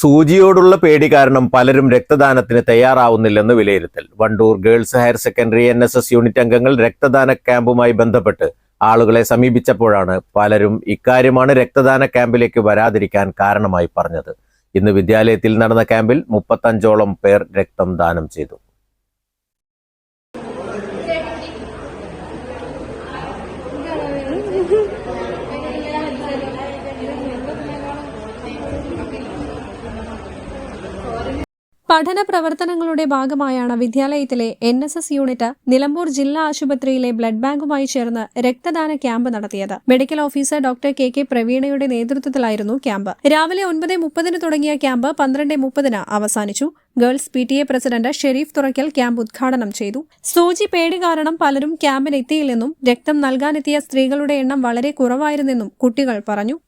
സൂചിയോടുള്ള പേടി കാരണം പലരും രക്തദാനത്തിന് തയ്യാറാവുന്നില്ലെന്ന് വിലയിരുത്തൽ. Wandoor girls higher secondary N S S unit അംഗങ്ങൾ രക്തദാന ക്യാമ്പുമായി ബന്ധപ്പെട്ട് ആളുകളെ സമീപിച്ചപ്പോഴാണ് പലരും ഇക്കാര്യമാണ് രക്തദാന ക്യാമ്പിലേക്ക് വരാതിരിക്കാൻ കാരണമായി പറഞ്ഞത്. ഇന്ന് വിദ്യാലയത്തിൽ നടന്ന ക്യാമ്പിൽ മുപ്പത്തഞ്ചോളം പേർ രക്തം ദാനം ചെയ്തു. പഠന പ്രവർത്തനങ്ങളുടെ ഭാഗമായാണ് വിദ്യാലയത്തിലെ N S S unit Nilambur ജില്ലാ ആശുപത്രിയിലെ ബ്ലഡ് ബാങ്കുമായി ചേർന്ന് രക്തദാന ക്യാമ്പ് നടത്തിയത്. Medical officer doctor K K പ്രവീണയുടെ നേതൃത്വത്തിലായിരുന്നു ക്യാമ്പ്. രാവിലെ ഒൻപത് മുപ്പതിന് തുടങ്ങിയ ക്യാമ്പ് പന്ത്രണ്ട് മുപ്പതിന് അവസാനിച്ചു. Girls P T A president Sharif Thurakkal camp ഉദ്ഘാടനം ചെയ്തു. സൂചി പേടി കാരണം പലരും ക്യാമ്പിനെത്തിയില്ലെന്നും രക്തം നൽകാനെത്തിയ സ്ത്രീകളുടെ എണ്ണം വളരെ കുറവായിരുന്നെന്നും കുട്ടികൾ പറഞ്ഞു.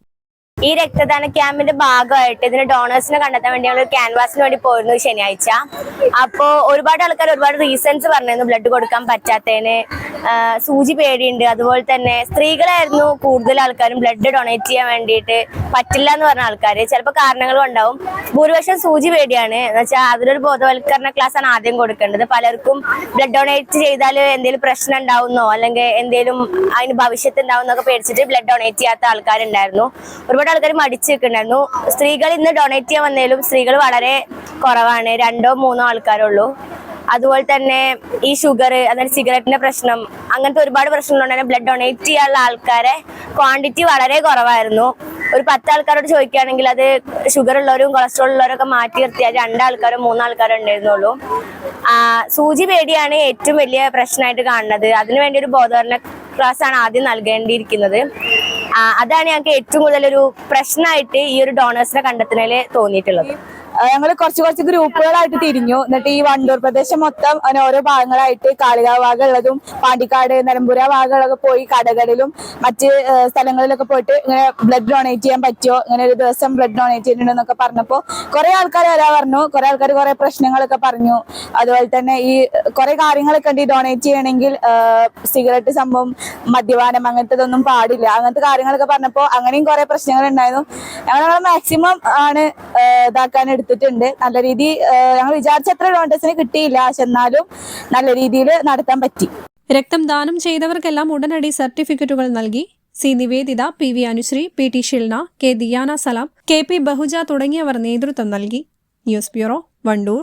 ഈ രക്തദാന ക്യാമ്പിന്റെ ഭാഗമായിട്ട് ഇതിന് ഡോണേഴ്സിനെ കണ്ടെത്താൻ വേണ്ടി ഞങ്ങൾ ക്യാൻവാസിന് വേണ്ടി പോയിരുന്നു ശനിയാഴ്ച. അപ്പോ ഒരുപാട് ആൾക്കാർ ഒരുപാട് റീസൺസ് പറഞ്ഞിരുന്നു ബ്ലഡ് കൊടുക്കാൻ പറ്റാത്തതിന്. സൂചി പേടിയുണ്ട്. അതുപോലെ തന്നെ സ്ത്രീകളായിരുന്നു കൂടുതൽ ആൾക്കാരും ബ്ലഡ് ഡൊണേറ്റ് ചെയ്യാൻ വേണ്ടിയിട്ട് പറ്റില്ല എന്ന് പറഞ്ഞ ആൾക്കാർ ചിലപ്പോൾ കാരണങ്ങളും ഉണ്ടാവും. ഭൂരിപക്ഷം സൂചി പേടിയാണ്. എന്ന് വെച്ചാൽ ബോധവൽക്കരണ ക്ലാസ് ആണ് ആദ്യം കൊടുക്കേണ്ടത്. പലർക്കും ബ്ലഡ് ഡൊണേറ്റ് ചെയ്താൽ എന്തെങ്കിലും പ്രശ്നം ഉണ്ടാവുന്നോ? അല്ലെങ്കിൽ എന്തെങ്കിലും അതിന് ഭവിഷ്യത്ത് ഉണ്ടാവുന്നൊക്കെ പേടിച്ചിട്ട് ബ്ലഡ് ഡൊണേറ്റ് ചെയ്യാത്ത ആൾക്കാരുണ്ടായിരുന്നു. ഒരുപാട് ആൾക്കാർ മടിച്ചു നിൽക്കുന്നുണ്ടായിരുന്നു സ്ത്രീകൾ ഇന്ന് ഡൊണേറ്റ് ചെയ്യാൻ വന്നേലും സ്ത്രീകൾ വളരെ കുറവാണ്. രണ്ടോ മൂന്നോ ആൾക്കാരുള്ളൂ. അതുപോലെ തന്നെ ഈ ഷുഗർ അതായത് സിഗരറ്റിന്റെ പ്രശ്നം അങ്ങനത്തെ ഒരുപാട് പ്രശ്നങ്ങളുണ്ട് ബ്ലഡ് ഡൊണേറ്റ് ചെയ്യാനുള്ള ആൾക്കാരെ ക്വാണ്ടിറ്റി വളരെ കുറവായിരുന്നു. ഒരു പത്ത് ആൾക്കാരോട് ചോദിക്കുകയാണെങ്കിൽ അത് ഷുഗർ ഉള്ളവരും കൊളസ്ട്രോൾ ഉള്ളവരൊക്കെ മാറ്റി നിർത്തിയാൽ രണ്ടാൾക്കാരോ മൂന്നാൾക്കാരോ ഉണ്ടായിരുന്നുള്ളൂ. സൂചി പേടിയാണ് ഏറ്റവും വലിയ പ്രശ്നമായിട്ട് കാണുന്നത്. അതിനുവേണ്ടി ഒരു ബോധവരണ ക്ലാസ് ആണ് ആദ്യം നൽകേണ്ടിയിരിക്കുന്നത്. അതാണ് ഞങ്ങൾക്ക് ഏറ്റവും കൂടുതൽ ഒരു പ്രശ്നമായിട്ട് ഈ ഒരു ഡോണേഴ്സിനെ കണ്ടെത്തുന്നതിൽ തോന്നിയിട്ടുള്ളത്. ഞങ്ങൾ കുറച്ച് കുറച്ച് ഗ്രൂപ്പുകളായിട്ട് തിരിഞ്ഞു. എന്നിട്ട് ഈ വണ്ടൂർ പ്രദേശം മൊത്തം അങ്ങനെ ഓരോ ഭാഗങ്ങളായിട്ട് കാളികാവ് ഭാഗം ഉള്ളതും പാണ്ടിക്കാട് നിലമ്പൂര ഭാഗങ്ങളൊക്കെ പോയി കടകളിലും മറ്റ് സ്ഥലങ്ങളിലൊക്കെ പോയിട്ട് ഇങ്ങനെ ബ്ലഡ് ഡൊണേറ്റ് ചെയ്യാൻ പറ്റുമോ ഇങ്ങനെ ഒരു ദിവസം ബ്ലഡ് ഡൊണേറ്റ് ചെയ്യുന്നുണ്ടെന്നൊക്കെ പറഞ്ഞപ്പോൾ കുറെ ആൾക്കാർ വരാ പറഞ്ഞു. കുറെ ആൾക്കാർ കുറെ പ്രശ്നങ്ങളൊക്കെ പറഞ്ഞു. അതുപോലെ തന്നെ ഈ കുറെ കാര്യങ്ങളൊക്കെ ഉണ്ട് ഈ ഡൊണേറ്റ് ചെയ്യണമെങ്കിൽ സിഗരറ്റ് സംഭവം മദ്യപാനം അങ്ങനത്തെ പാടില്ല. അങ്ങനത്തെ കാര്യങ്ങളൊക്കെ പറഞ്ഞപ്പോൾ അങ്ങനെയും കുറെ പ്രശ്നങ്ങൾ ഉണ്ടായിരുന്നു ഞങ്ങൾ ഞങ്ങൾ മാക്സിമം ആണ് ഇതാക്കാൻ എടുത്തിട്ടുണ്ട്. നല്ല രീതി ഞങ്ങൾ വിചാരിച്ച അത്ര ഡോണ്ടേഴ്സിന് കിട്ടിയില്ല. പക്ഷെ എന്നാലും നല്ല രീതിയിൽ നടത്താൻ പറ്റി. രക്തം ദാനം ചെയ്തവർക്കെല്ലാം ഉടനടി സർട്ടിഫിക്കറ്റുകൾ നൽകി. C Niveditha P V Anushree P T Shilna K Diyana Salam K P Bahuja തുടങ്ങിയവർ നേതൃത്വം നൽകി. News bureau Wandoor.